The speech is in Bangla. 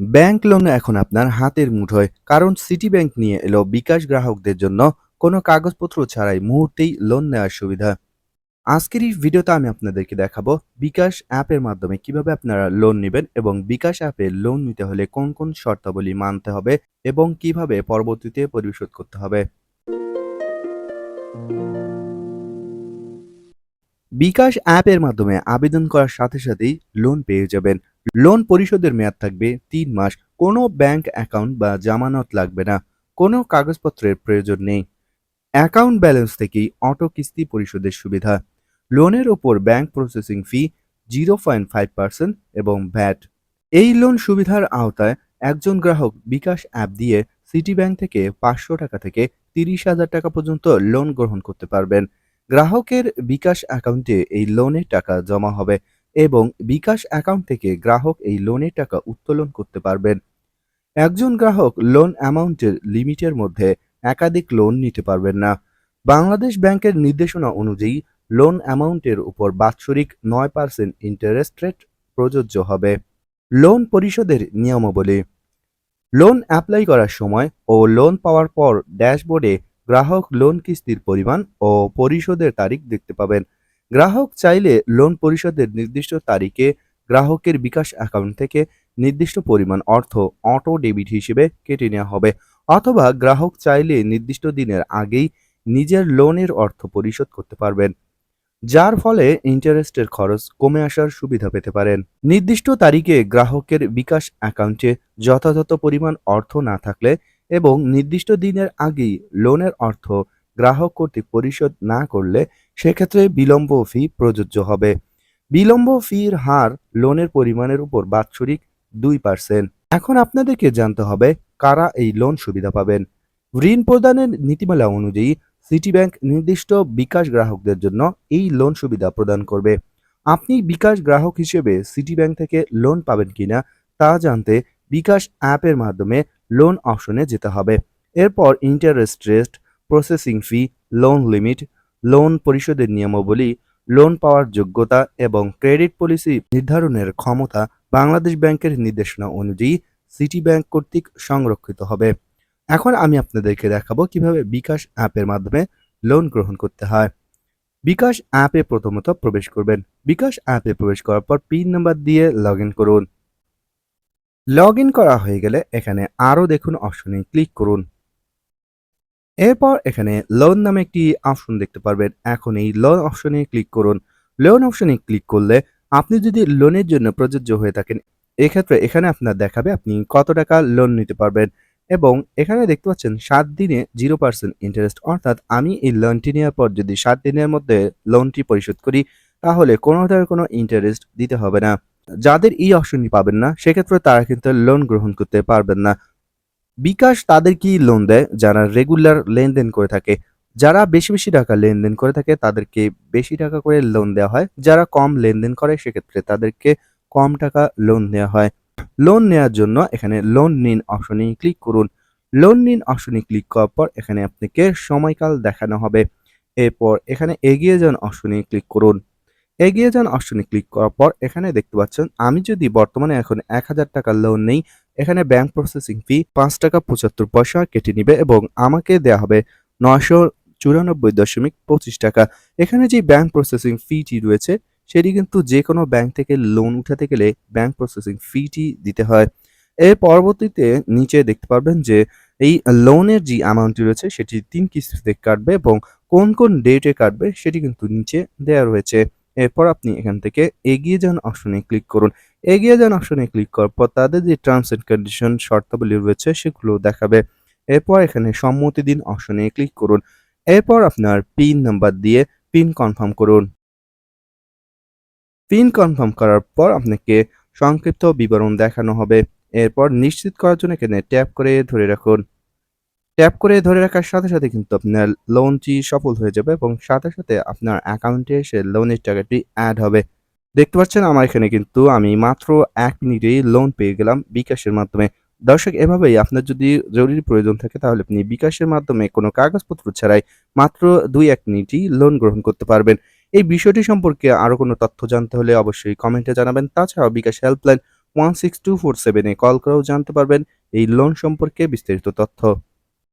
ব্যাংক লোন এখন আপনার হাতের মুঠোয় কারণ সিটি ব্যাংক নিয়ে এলো বিকাশ গ্রাহকদের জন্য কোনো কাগজপত্র ছাড়াই মুহূর্তেই লোন নেওয়ার সুবিধা। আজকের এই ভিডিওতে আমি আপনাদেরকে দেখাবো বিকাশ অ্যাপের মাধ্যমে কীভাবে আপনারা লোন নেবেন এবং বিকাশ অ্যাপে লোন নিতে হলে কোন কোন শর্তাবলী মানতে হবে এবং কীভাবে পরবর্তীতে পরিশোধ করতে হবে। বিকাশ অ্যাপের মাধ্যমে আবেদন করার সাথে সাথেই লোন পেয়ে যাবেন। লোন পরিশোধের মেয়াদ থাকবে তিন মাস। কোনো ব্যাংক অ্যাকাউন্ট বা জামানত লাগবে না। কোনো কাগজপত্রের প্রয়োজন নেই। অ্যাকাউন্ট ব্যালেন্স থেকেই অটো কিস্তি পরিশোধের সুবিধা। লোনের ওপর bank processing fee zero point five percent এবং ভ্যাট এই লোন সুবিধার আওতায় একজন গ্রাহক বিকাশ অ্যাপ দিয়ে সিটি ব্যাংক থেকে পাঁচশো টাকা থেকে তিরিশ হাজার টাকা পর্যন্ত লোন গ্রহণ করতে পারবেন। গ্রাহকের বিকাশ অ্যাকাউন্টে এই লোনের টাকা জমা হবে। এবং বিকাশ অ্যাকাউন্ট থেকে গ্রাহক এই লোনের টাকা উত্তোলন করতে পারবেন। একজন গ্রাহক লোন অ্যামাউন্টের লিমিটের মধ্যে একাধিক লোন নিতে পারবেন না। বাংলাদেশ ব্যাংকের নির্দেশনা অনুযায়ী লোন অ্যামাউন্টের উপর বাৎসরিক নয় পার্সেন্ট ইন্টারেস্ট রেট প্রযোজ্য হবে। লোন পরিশোধের নিয়মাবলী। লোন অ্যাপ্লাই করার সময় ও লোন পাওয়ার পর ড্যাশবোর্ডে গ্রাহক লোন কিস্তির পরিমাণ ও পরিশোধের তারিখ দেখতে পাবেন। গ্রাহক চাইলে লোন পরিশোধের নির্দিষ্ট তারিখে গ্রাহকের বিকাশ অ্যাকাউন্ট থেকে নির্দিষ্ট পরিমাণ অর্থ অটো ডেবিট হিসেবে কেটে নেওয়া হবে। অথবা গ্রাহক চাইলে নির্দিষ্ট দিনের আগেই নিজের লোনের অর্থ পরিশোধ করতে পারবেন, যার ফলে ইন্টারেস্টের খরচ কমে আসার সুবিধা পেতে পারেন। নির্দিষ্ট তারিখে গ্রাহকের বিকাশ অ্যাকাউন্টে যথাযথ পরিমাণ অর্থ না থাকলে এবং নির্দিষ্ট দিনের আগেই লোনের অর্থ গ্রাহক কর্তৃক পরিশোধ না করলে সেক্ষেত্রে বিলম্ব ফি প্রযোজ্য হবে। বিলম্ব ফির হার লোনের পরিমাণের উপর বাৎসরিক দুই পার্সেন্ট এখন আপনাদেরকে জানতে হবে কারা এই লোন সুবিধা পাবেন। ঋণ প্রদানের নীতিমালা অনুযায়ী সিটি ব্যাংক নির্দিষ্ট বিকাশ গ্রাহকদের জন্য এই লোন সুবিধা প্রদান করবে। আপনি বিকাশ গ্রাহক হিসেবে সিটি ব্যাংক থেকে লোন পাবেন কিনা তা জানতে বিকাশ অ্যাপের মাধ্যমে লোন অপশনে যেতে হবে। এরপর interest rest processing fee loan limit loan পরিশোধের নিয়মাবলী লোন পাওয়ার যোগ্যতা এবং ক্রেডিট পলিসি নির্ধারণের ক্ষমতা বাংলাদেশ ব্যাংকের নির্দেশনা অনুযায়ী সিটি ব্যাংক কর্তৃক সংরক্ষিত হবে। এখন আমি আপনাদেরকে দেখাবো কীভাবে বিকাশ অ্যাপের মাধ্যমে লোন গ্রহণ করতে হয়। বিকাশ অ্যাপে প্রথমত প্রবেশ করবেন। বিকাশ অ্যাপে প্রবেশ করার পর পিন নাম্বার দিয়ে লগ করুন। লগ করা হয়ে গেলে এখানে আরও দেখুন অপশনে ক্লিক করুন। এরপর এখানে লোন নামে একটি অপশন দেখতে পারবেন। এখন এই লোন অপশনে ক্লিক করুন। লোন অপশনে ক্লিক করলে আপনি যদি লোনের জন্য প্রযোজ্য হয়ে থাকেন, এক্ষেত্রে এখানে আপনার দেখাবে আপনি কত টাকা লোন নিতে পারবেন এবং এখানে দেখতে পাচ্ছেন সাত দিনে জিরো পার্সেন্ট ইন্টারেস্ট অর্থাৎ আমি এই লোনটি নেওয়ার পর যদি সাত দিনের মধ্যে লোনটি পরিশোধ করি, তাহলে কোনো ধরনের কোনো ইন্টারেস্ট দিতে হবে না। যাদের এই অপশনটি পাবেন না, সেক্ষেত্রে তারা কিন্তু লোন গ্রহণ করতে পারবেন না। বিকাশ তাদেরকেই লোন দেয়? যারা রেগুলার লেনদেন করে থাকে। যারা বেশি বেশি টাকা লেনদেন করে থাকে, তাদেরকে বেশি টাকা করে লোন দেওয়া হয়। যারা কম লেনদেন করে, সেক্ষেত্রে তাদেরকে কম টাকা লোন দেওয়া হয়। লোন নেওয়ার জন্য এখানে লোন নিন অপশনে ক্লিক করুন। লোন নিন অপশনে ক্লিক করার পর এখানে আপনাকে সময়কাল দেখানো হবে। এরপর এখানে এগিয়ে যান অপশনে ক্লিক করুন। এগিয়ে যান অপশনে ক্লিক করার পর এখানে দেখতে পাচ্ছেন, আমি যদি বর্তমানে এখন এক হাজার টাকা লোন নেই এখানে ব্যাংক প্রসেসিং ফি পাঁচ টাকা পঁচাত্তর পয়সা কেটে নিবে এবং আমাকে দেওয়া হবে নয়শো চুরানব্বই দশমিক পঁচিশ টাকা। এখানে যে ব্যাংক প্রসেসিং ফিটি রয়েছে, সেটি কিন্তু যে কোনো ব্যাংক থেকে লোন উঠাতে গেলে ব্যাংক প্রসেসিং ফিটি দিতে হয়। এর পরবর্তীতে নিচে দেখতে পারবেন যে এই লোনের যে অ্যামাউন্টটি রয়েছে, সেটি তিন কিস্তিতে কাটবে এবং কোন কোন ডেটে কাটবে, সেটি কিন্তু নিচে দেওয়া রয়েছে। এরপর আপনি এখান থেকে এগিয়ে যান অপশনে ক্লিক করুন। এগিয়ে যান অপশনে ক্লিক করার পর তাদের যে টার্মস এন্ড কন্ডিশন শর্তাবলী রয়েছে সেগুলো দেখাবে। এরপর এখানে সম্মতি দিন অপশনে ক্লিক করুন। এরপর আপনার পিন নাম্বার দিয়ে পিন কনফার্ম করুন। পিন কনফার্ম করার পর আপনাকে সংক্ষিপ্ত বিবরণ দেখানো হবে। এরপর নিশ্চিত করার জন্য এখানে ট্যাপ করে ধরে রাখুন। ট্যাপ করে ধরে রাখার সাথে সাথে কিন্তু আপনার লোনটি সফল হয়ে যাবে এবং সাথে সাথে আপনার অ্যাকাউন্টে এসে লোনের টাকাটি অ্যাড হবে। দেখতে পাচ্ছেন আমার এখানে কিন্তু আমি মাত্র এক মিনিটেই লোন পেয়ে গেলাম বিকাশের মাধ্যমে। দর্শক, এভাবেই আপনার যদি জরুরি প্রয়োজন থাকে তাহলে আপনি বিকাশের মাধ্যমে কোনো কাগজপত্র ছাড়াই মাত্র দুই এক মিনিটই লোন গ্রহণ করতে পারবেন। এই বিষয়টি সম্পর্কে আরও কোনো তথ্য জানতে হলে অবশ্যই কমেন্টে জানাবেন। তাছাড়াও bKash helpline one six two four সেভেনে কল করেও জানতে পারবেন এই লোন সম্পর্কে বিস্তারিত তথ্য।